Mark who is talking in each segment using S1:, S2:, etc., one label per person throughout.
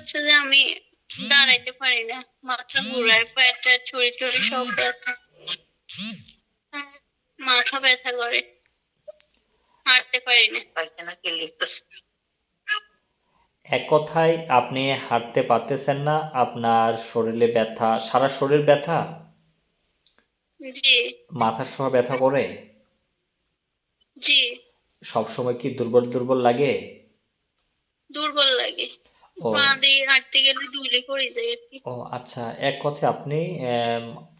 S1: হচ্ছে যে আমি দাঁড়াইতে পারি না। মাথা ঘুরায় পেটে ছড়ি টড়ি সব ব্যথা। মাথা ব্যথা করে। হাঁটতে পারি না।
S2: পায়খানা কে
S3: এক কথায় আপনি হাঁটতে পারতেছেন না আপনার শরীরে ব্যথা সারা শরীর ব্যথা?
S1: জি।
S3: মাথা সহ ব্যথা করে?
S1: জি।
S3: সব সময় কি দুর্বল দুর্বল লাগে?
S1: দুর্বল লাগে।
S3: ও।
S1: পা দিয়ে হাঁটতে গেলে ডুলে পড়ে যায় আর কি।
S3: ও আচ্ছা এক কথা আপনি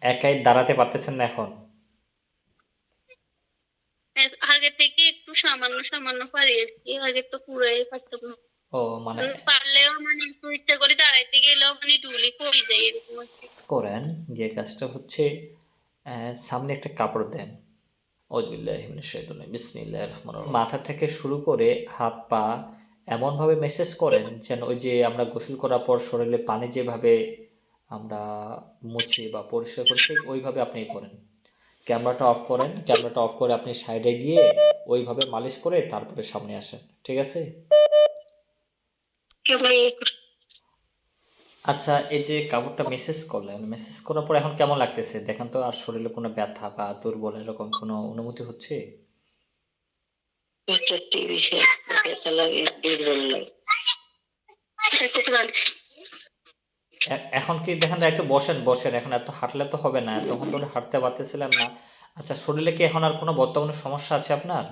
S3: একাই দাঁড়াতে পারতেছেন না এখন?
S1: আগে থেকে একটু সামান্য সামান্য পারি আর কি আগে তো পুরাই পারতাম না।
S3: ও মানে
S1: পারলেও মানে একটু ইচ্ছা করে দাঁড়াইতে গেলেও মানে ডুলে পড়ে যায় এরকম আর কি।
S3: করেন যে কাজটা হচ্ছে আহ, সামনে একটা কাপড় দেন। বিসমিল্লাহ মাথা থেকে শুরু করে হাত পা এমনভাবে মেসেজ করেন যেন ওই যে আমরা গোসল করার পর শরীরে পানি যেভাবে আমরা মুছি বা পরিষ্কার করি, ঠিক ওইভাবে আপনি করেন। ক্যামেরাটা অফ করেন, ক্যামেরাটা অফ করে আপনি সাইডে গিয়ে ওইভাবে মালিশ করে তারপরে সামনে আসেন, ঠিক আছে? আচ্ছা এই যে কাপড়টা মেসেজ করলেন মেসেজ করার পর এখন কেমন লাগতেছে? দেখেন তো আর শরীরে কোনো ব্যথা বা দুর্বল এরকম কোনো অনুভূতি হচ্ছে? এখন কি দেখেন একটু বসেন বসেন। এখন এত হাঁটলে তো হবে না তখন ধরে হাঁটতে পারতেছিলেন না। আচ্ছা শরীরে কি এখন আর কোনো বর্তমানে সমস্যা আছে আপনার?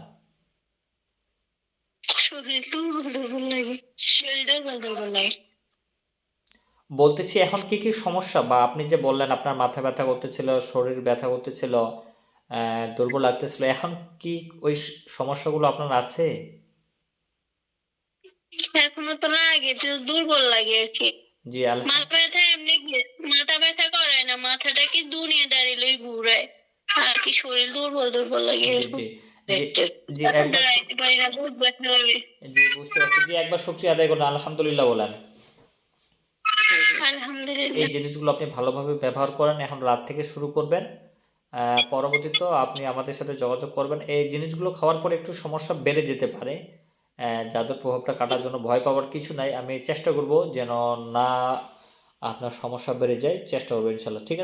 S3: বলতেছি এখন কি কি সমস্যা? বা আপনি যে বললেন আপনার মাথা ব্যথা করতেছিল শরীর ব্যথা করতেছিল দুর্বল লাগতেছিল। এখন কি ওই সমস্যাগুলো আপনার আছে?
S1: এখনও তো লাগে দুর্বল লাগে আর কি।
S3: জি
S1: মাথা ব্যথা এমনি মাথা ব্যথা করে না মাথাটা কি দুনিয়া দাঁড়িয়ে ঘুরায়। আর কি শরীর দুর্বল দুর্বল লাগে
S3: জি একবার জি বুঝতে পারছি। জি একবার শুকরিয়া আদায় করুন। আলহামদুলিল্লাহ বলেন।
S1: আলহামদুলিল্লাহ।
S3: এই জিনিসগুলো আপনি ভালোভাবে ব্যবহার করেন। এখন রাত থেকে শুরু করবেন। পরবর্তীতে আপনি আমাদের সাথে যোগাযোগ করবেন। এই জিনিসগুলো খাওয়ার পরে একটু সমস্যা বেড়ে যেতে পারে। যাদের প্রভাবটা কাটার জন্য ভয় পাওয়ার কিছু নাই। আমি চেষ্টা করব যেন না আপনার সমস্যা বেড়ে যায়। চেষ্টা করব ইনশাল্লাহ। ঠিক আছে?